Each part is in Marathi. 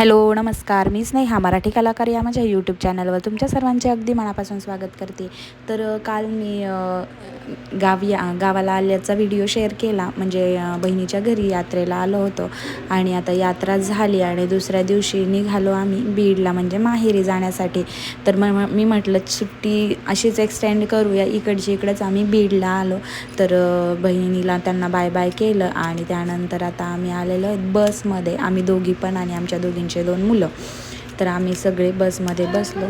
हॅलो नमस्कार. मी स्नेहा मराठी कलाकार या माझ्या यूट्यूब चॅनलवर तुमच्या सर्वांचे अगदी मनापासून स्वागत करते. तर काल मी गावी गावाला आल्याचा व्हिडिओ शेअर केला. म्हणजे बहिणीच्या घरी यात्रेला आलो होतो. आणि आता यात्रा झाली आणि दुसऱ्या दिवशी निघालो आम्ही बीडला म्हणजे माहेरी जाण्यासाठी. तर मग मी म्हटलं सुट्टी अशीच एक्सटेंड करूया. इकडची इकडंच आम्ही बीडला आलो. तर बहिणीला त्यांना बाय बाय केलं. आणि त्यानंतर आता आम्ही आलेलो बसमध्ये. आम्ही दोघी पण आणि आमच्या दोघींचे दोन मुलं. तर आम्ही सगळे बसमध्ये बसलो.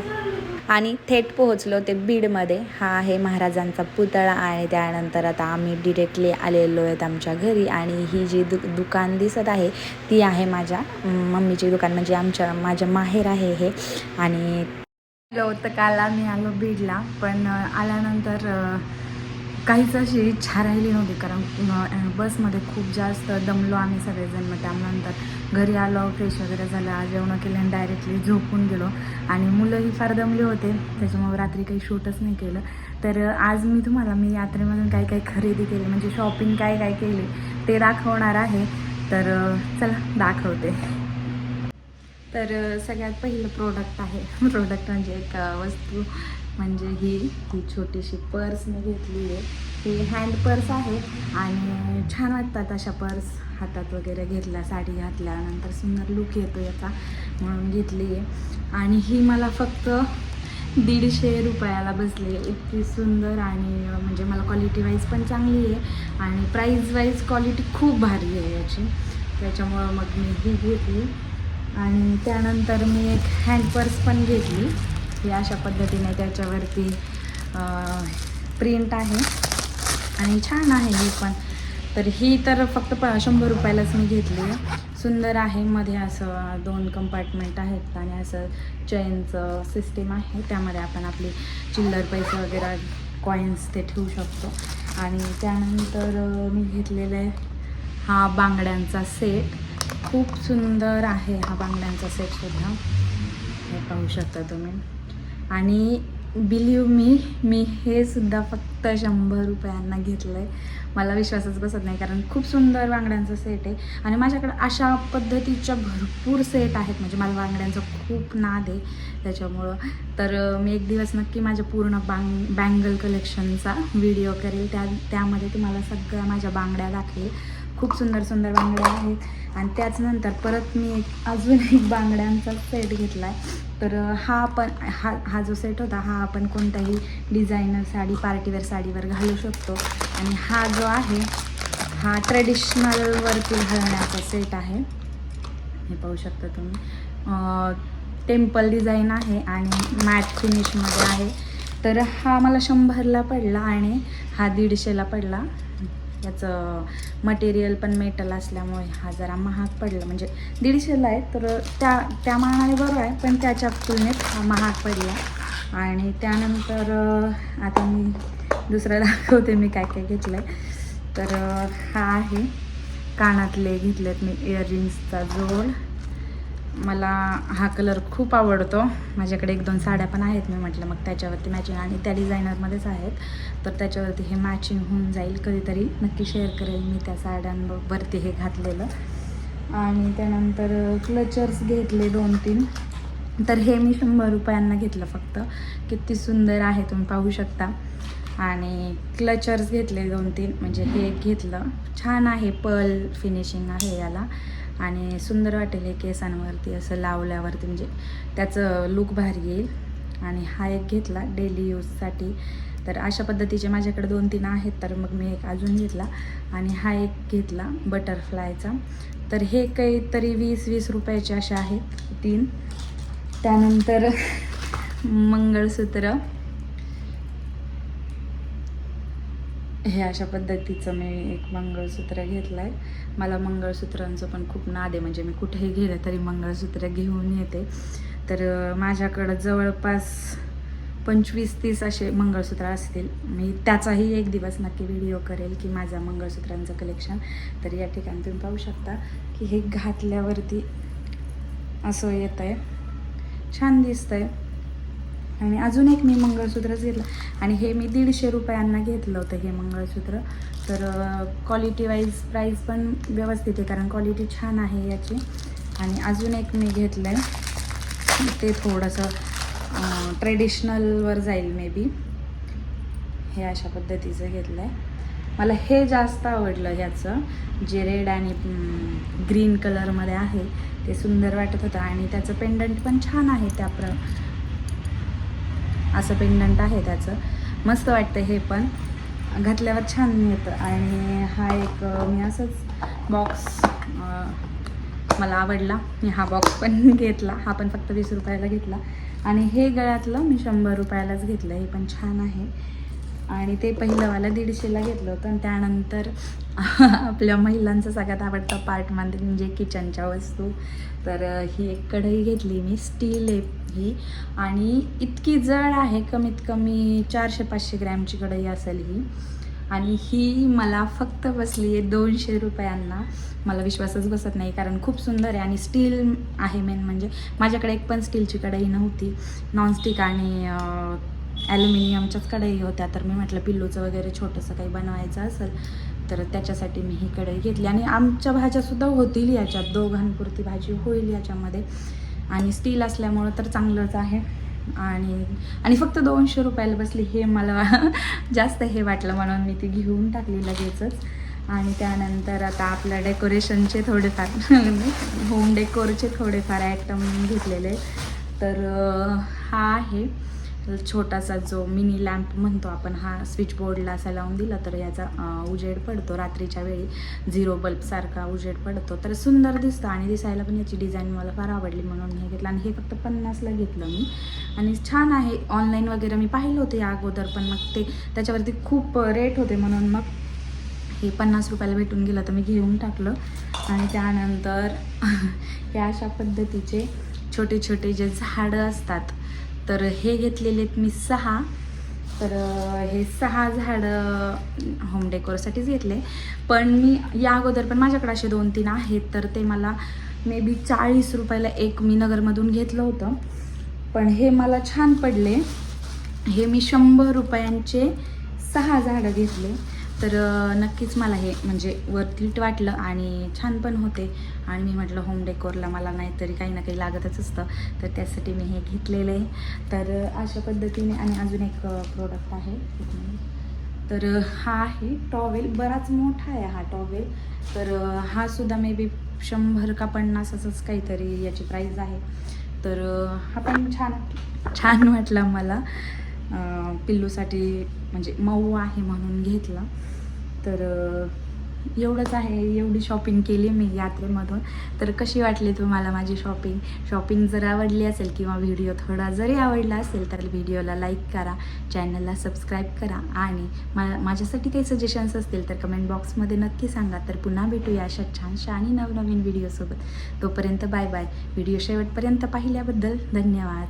आणि थेट पोहोचलो ते बीडमध्ये. हा आहे महाराजांचा पुतळा आणि त्यानंतर आता आम्ही डिरेक्टली आलेलो आहेत आमच्या घरी. आणि ही जी दु दुकान दिसत आहे ती आहे माझ्या मम्मीची दुकान. म्हणजे आमच्या माझ्या माहेर आहे हे. आणि होतं काल आम्ही आलो बीडला. पण आल्यानंतर काहीच अशी इच्छा राहिली नव्हती कारण बसमध्ये खूप जास्त दमलो आम्ही सगळेजण. मग त्यानंतर घरी आलो फ्रेश वगैरे झालं जेवणं जेवण केलं आणि डायरेक्टली झोपून गेलो. आणि मुलंही फार दमले होते त्याच्यामुळे रात्री काही शूटच नाही केलं. तर आज मी तुम्हाला मी यात्रेमधून काय काय खरेदी केली म्हणजे शॉपिंग काय काय केली ते दाखवणार आहे. तर चला दाखवते. तर सगळ्यात पहिलं प्रोडक्ट आहे. प्रोडक्ट म्हणजे एक वस्तू. म्हणजे ही ही छोटीशी पर्स मी घेतली आहे. ही हँड पर्स आहे आणि छान वाटतात अशा पर्स हातात वगैरे घेतल्या साडी घातल्यानंतर सुंदर लुक येतो याचा म्हणून घेतली आहे. आणि ही मला फक्त दीडशे रुपयाला बसली आहे. इतकी सुंदर आणि म्हणजे मला क्वालिटी वाईज पण चांगली आहे आणि प्राईज वाईज क्वालिटी खूप भारी आहे याची. त्याच्यामुळं मग मी ही घेतली. आणि त्यानंतर मी एक हँड पर्स पण घेतली. ही अशा पद्धतीने त्याच्यावरती प्रिंट आहे. आणि छान आहे ही पण. तर ही तर फक्त प शंभर रुपयालाच मी घेतली आहे. सुंदर आहे मध्ये असं दोन कंपार्टमेंट आहेत आणि असं चेनचं सिस्टीम आहे. त्यामध्ये आपण आपली चिल्लर पैसे वगैरे कॉईन्स ते ठेवू शकतो. आणि त्यानंतर मी घेतलेलं आहे हा बांगड्यांचा सेट खूप सुंदर आहे हा बांगड्यांचा सेटसुद्धा हे पाहू शकता तुम्ही. आणि बिलीव मी मी हे सुद्धा फक्त शंभर रुपयांना घेतलं आहे मला विश्वासच बसत नाही कारण खूप सुंदर बांगड्यांचा सेट आहे. आणि माझ्याकडे अशा पद्धतीच्या भरपूर सेट आहेत. म्हणजे मला बांगड्यांचा खूप नाद आहे त्याच्यामुळं. तर मी एक दिवस नक्की माझ्या पूर्ण बांग बँगल कलेक्शनचा व्हिडिओ करेल. त्या त्यामध्ये तुम्हाला सगळ्या माझ्या बांगड्या दाखवेल. खूप सुंदर सुंदर बांगड्या आहेत. आणि त्याचनंतर परत मी एक अजून एक बांगड्यांचा सेट घेतला आहे तर हा आपण हा हा जो सेट होता हा आपण कोणत्याही डिझायनर साडी पार्टीवेअर साडीवर घालू शकतो. आणि हा जो आहे हा ट्रेडिशनलवरती घालण्याचा सेट आहे. हे पाहू शकता तुम्ही. टेम्पल डिझाईन आहे आणि मॅट फिनिशमध्ये आहे. तर हा मला शंभरला पडला आणि हा दीडशेला पडला. याचं मटेरियल पण मेटल असल्यामुळे हा जरा महाग पडला. म्हणजे दीडशेला आहे तर त्या त्या मानाने बरं आहे पण त्याच्या तुलनेत हा महाग पडला. आणि त्यानंतर आता मी दुसरं दाखवते मी काय काय घेतलं आहे तर हा आहे. कानातले घेतलेत मी इयरिंग्सचा जोड. मला हा कलर खूप आवडतो. माझ्याकडे एक दोन साड्या पण आहेत मी म्हटलं मग त्याच्यावरती मॅचिंग आणि त्या डिझायनरमध्येच आहेत. तर त्याच्यावरती हे मॅचिंग होऊन जाईल कधीतरी नक्की शेअर करेल मी त्या साड्यांवरती हे घातलेलं. आणि त्यानंतर क्लचर्स घेतले दोन तीन तर हे मी शंभर रुपयांना घेतलं फक्त. किती सुंदर आहे तुम्ही पाहू शकता. आणि क्लचर्स घेतले दोन तीन म्हणजे हे घेतलं. छान आहे पर्ल फिनिशिंग आहे याला. आणि सुंदर वाटेल हे केसांवरती असं लावल्यावरती म्हणजे त्याचं लुक भारी येईल. आणि हा एक घेतला डेली यूजसाठी तर अशा पद्धतीचे माझ्याकडे दोन तीन आहेत तर मग मी एक अजून घेतला. आणि हा एक घेतला बटरफ्लायचा तर हे काहीतरी वीस वीस रुपयाचे असे आहेत तीन. त्यानंतर मंगळसूत्र. हे अशा पद्धतीचं मी एक मंगळसूत्र घेतलं आहे मला मंगळसूत्रांचं पण खूप नाद आहे. म्हणजे मी कुठेही गेलं तरी मंगळसूत्र घेऊन येते. तर माझ्याकडं जवळपास पंचवीस तीस असे मंगळसूत्र असतील. मी त्याचाही एक दिवस नक्की व्हिडिओ करेल की माझ्या मंगळसूत्रांचं कलेक्शन तर या ठिकाणी तुम्ही पाहू शकता की हे घातल्यावरती असं येतं आहे छान दिसतं आहे आणि अजून एक मी मंगळसूत्रच घेतलं. आणि हे मी दीडशे रुपयांना घेतलं होतं हे मंगळसूत्र. तर क्वालिटी वाईज प्राईस पण व्यवस्थित आहे कारण क्वालिटी छान आहे याची. आणि अजून एक मी घेतलं आहे ते थोडंसं ट्रेडिशनलवर जाईल मे बी हे अशा पद्धतीचं घेतलं आहे मला हे जास्त आवडलं ह्याचं जे रेड आणि ग्रीन कलरमध्ये आहे. ते सुंदर वाटत होतं आणि त्याचं पेंडंट पण छान आहे त्या प्र असं पेंडंट आहे त्याचं. मस्त वाटतं हे पण. घातल्यावर छान येतं आणि हा एक मी असंच बॉक्स मला आवडला. मी हा बॉक्स पण घेतला. हा पण फक्त वीस रुपयाला घेतला. आणि हे गळ्यातलं मी शंभर रुपयालाच घेतलं. हे पण छान आहे. आणि ते पहिलंवालं दीडशेला घेतलं होतं. आणि त्यानंतर आपल्या महिलांचा सगळ्यात आवडता पार्ट म्हणजे म्हणजे किचनच्या वस्तू. तर ही एक कढई घेतली मी. स्टील आहे ही. आणि इतकी जड आहे कमीत कमी चारशे पाचशे ग्रॅमची कढई असेल ही. आणि ही मला फक्त बसली आहे दोनशे रुपयांना. मला विश्वासच बसत नाही कारण खूप सुंदर आहे आणि स्टील आहे मेन म्हणजे. माझ्याकडे एक पण स्टीलची कढई नव्हती. नॉनस्टिक आणि ॲल्युमिनियमच्याच कढई होत्या. तर मी म्हटलं पिल्लूचं वगैरे छोटंसं काही बनवायचं असेल तर त्याच्यासाठी मी ही कढई घेतली. आणि आमच्या भाज्यासुद्धा होतील याच्यात. दोघांपुरती भाजी होईल याच्यामध्ये. आणि स्टील असल्यामुळं तर चांगलंच आहे. आणि आणि फक्त दोनशे रुपयाला बसली हे मला जास्त हे वाटलं म्हणून मी ती घेऊन टाकली लगेचच. आणि त्यानंतर आता आपल्या डेकोरेशनचे थोडेफार होम डेकोरचे थोडेफार आयटम घेतलेले. तर हा आहे. छोटासा जो मिनी लॅम्प म्हणतो आपण हा स्विच बोर्डला असा लावून दिला तर याचा उजेड पडतो रात्रीच्या वेळी. झिरो बल्बसारखा उजेड पडतो. तर सुंदर दिसतं आणि दिसायला पण याची डिझाईन मला फार आवडली म्हणून हे घेतलं. आणि हे फक्त पन्नासला घेतलं मी. आणि छान आहे. ऑनलाईन वगैरे मी पाहिलं होते या अगोदर पण मग ते त्याच्यावरती खूप रेट होते म्हणून मग हे पन्नास रुपयाला भेटून गेलं तर मी घेऊन टाकलं. आणि त्यानंतर हे अशा पद्धतीचे छोटे छोटे जे झाडं असतात तर हे घेतलेले आहेत मी सहा. तर हे सहा झाडं होम डेकोरसाठीच घेतले. पण मी या अगोदर पण माझ्याकडे असे दोन तीन आहेत तर ते मला मे बी चाळीस रुपयाला एक मी नगरमधून घेतलं होतं. पण हे मला छान पडले. हे मी शंभर रुपयांचे सहा झाडं घेतले. तर नक्कीच मला हे म्हणजे वर्थिट वाटलं आणि छान पण होते. आणि मी म्हटलं होम डेकोरला मला नाहीतरी काही ना काही लागतच असतं. तर त्यासाठी मी हे घेतलेलं आहे. तर अशा पद्धतीने आणि अजून एक प्रोडक्ट आहे. तर हा आहे टॉवेल बराच मोठा आहे हा टॉवेल तर हा सुद्धा मे बी शंभर का पन्नास असंच काहीतरी याची प्राईज आहे. तर हा पण छान छान वाटला मला. पिल्लूसाठी म्हणजे मऊ आहे म्हणून घेतला. तर एवढंच आहे. एवढी शॉपिंग केली मी यात्रेमधून. तर कशी वाटली तुम्हाला माझी शॉपिंग शॉपिंग जर आवडली असेल किंवा व्हिडिओ थोडा जरी आवडला असेल तर व्हिडिओला लाईक करा. चॅनलला सबस्क्राईब करा. आणि मा माझ्यासाठी काही सजेशन्स असतील तर कमेंट बॉक्समध्ये नक्की सांगा. तर पुन्हा भेटूया अशा छानशा आणि नवनवीन व्हिडिओसोबत तोपर्यंत बाय बाय व्हिडिओ शेवटपर्यंत पाहिल्याबद्दल धन्यवाद.